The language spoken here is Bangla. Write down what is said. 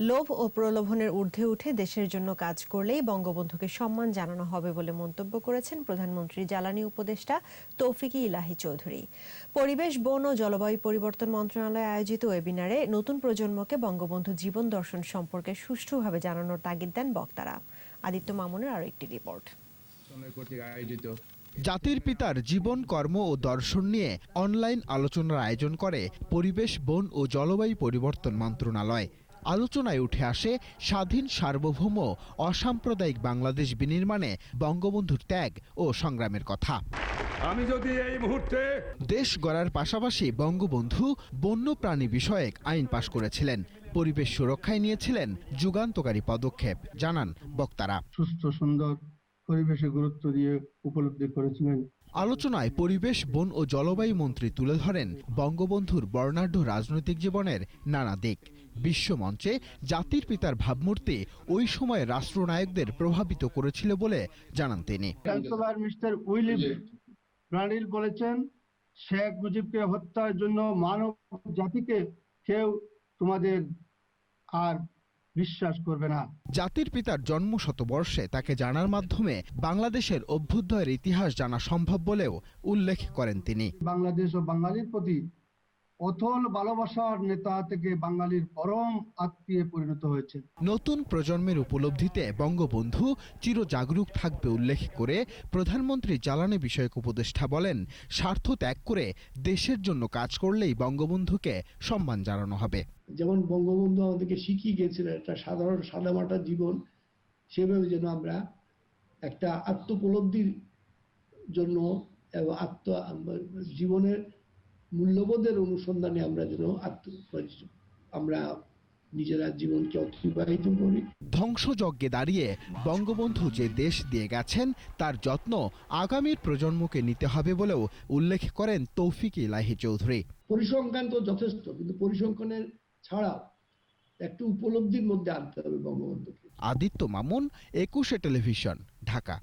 লোভ ও প্রলোভনের ঊর্ধ্বে উঠে দেশের জন্য কাজ করলেই বঙ্গবন্ধুকে সম্মান জানানো হবে বলে মন্তব্য করেছেন প্রধানমন্ত্রী জ্বালানি উপদেষ্টা তৌফিকি ইলাহি চৌধুরী। পরিবেশ বন ও জলবায়ু পরিবর্তন মন্ত্রণালয়ে আয়োজিত ওয়েবিনারে নতুন প্রজন্মকে বঙ্গবন্ধু জীবন দর্শন সম্পর্কে সুষ্ঠুভাবে জানানোর তাগিদ দেন বক্তারা। আদিত্য মামুনের আরও একটি রিপোর্ট। আয়োজিত। জাতির পিতার জীবন কর্ম ও দর্শন নিয়ে অনলাইন আলোচনার আয়োজন করে পরিবেশ বন ও জলবায়ু পরিবর্তন মন্ত্রণালয়। আলোচনায় উঠে আসে স্বাধীন সার্বভৌম অসাম্প্রদায়িক বাংলাদেশ বিনির্মাণে বঙ্গবন্ধুর ত্যাগ ও সংগ্রামের কথা। আমি যদি এই মুহূর্তে দেশ গড়ার পাশাপাশি বঙ্গবন্ধু বন্যপ্রাণী বিষয়ক আইন পাশ করেছিলেন পরিবেশ সুরক্ষায় নিয়েছিলেন যুগান্তকারী পদক্ষেপ জানান বক্তারা। সুস্থ সুন্দর পরিবেশে গুরুত্ব দিয়ে উপলব্ধি করেছিলেন আলোচনায় পরিবেশ, বন ও জলবায়ু মন্ত্রী তুলে ধরেন বঙ্গবন্ধুর বর্ণাঢ্য রাজনৈতিক জীবনের নানা দিক। বিশ্বমঞ্চে জাতির পিতার ভাবমূর্তি ওই সময় রাষ্ট্রনায়কদের প্রভাবিত করেছিল বলে জানান তিনি। চ্যান্সেলর মিস্টার উইলিম ব্রানিল বলেছেন, শেখ মুজিবকে হত্যার জন্য মানব জাতিকে কেউ তোমাদের আর বিশ্বাস করবে না। জাতির পিতার জন্ম শতবর্ষে তাকে জানার মাধ্যমে বাংলাদেশের অভ্যুদয়ের ইতিহাস জানা সম্ভব বলেও উল্লেখ করেন তিনি। বাংলাদেশ ও বাঙালির প্রতি অথল ভালোবাসার নেতা থেকে বাঙালির পরম আত্মীয় পরিণত হয়েছে। নতুন প্রজন্মের উপলব্ধিতে বঙ্গবন্ধু চিরজাগরুক থাকবে উল্লেখ করে প্রধানমন্ত্রী জ্বালানি বিষয়ক উপদেষ্টা বলেন স্বার্থ ত্যাগ করে দেশের জন্য কাজ করলেই বঙ্গবন্ধুকে সম্মান জানানো হবে। যেমন বঙ্গবন্ধু আমাদেরকে শিখিয়ে গিয়েছিলেন একটা সাধারণ সাদামাটা জীবন সেভাবে যেন আমরা একটা আত্মোপলব্ধির জন্য এবং আত্ম জীবনের মূল্যবোধের অনুসন্ধানে আমরা যেন আত্ম আমরা নিজেরা জীবনকে অতিবাহিত করি। ধ্বংসযজ্ঞে দাঁড়িয়ে বঙ্গবন্ধু যে দেশ দিয়ে গেছেন তার যত্ন আগামীর প্রজন্মকে নিতে হবে বলেও উল্লেখ করেন তৌফিক ইলাহি চৌধুরী। পরিসংখ্যান তো যথেষ্ট কিন্তু পরিসংখ্যানের ছাড়াও একটু উপলব্ধির মধ্যে আনতে হবে বঙ্গবন্ধুকে। আদিত্য মামুন একুশে টেলিভিশন ঢাকা।